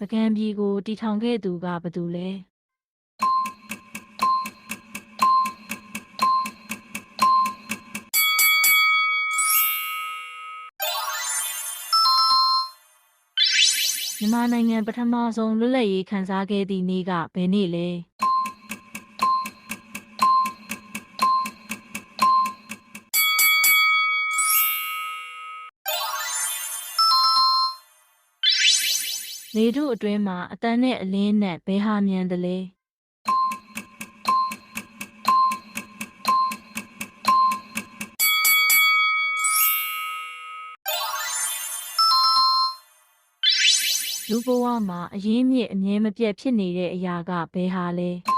ပကံပြည်ကိုတီထောင်ခဲ့သူကဘသူလဲမြန်မာနိုင်ငံပထမဆုံးလွတ်လပ်ရေးခံစားခဲ့သည့်နေ့ကဘယ်နေ့လဲ လေထုအတွင်းမှာအတန်းနဲ့အလင်းနဲ့ဘယ်ဟာမြန်တယ်လဲလူဘဝမှာအရင်းမြစ်အမြဲမပြတ်ဖြစ်နေတဲ့အရာကဘယ်ဟာလဲ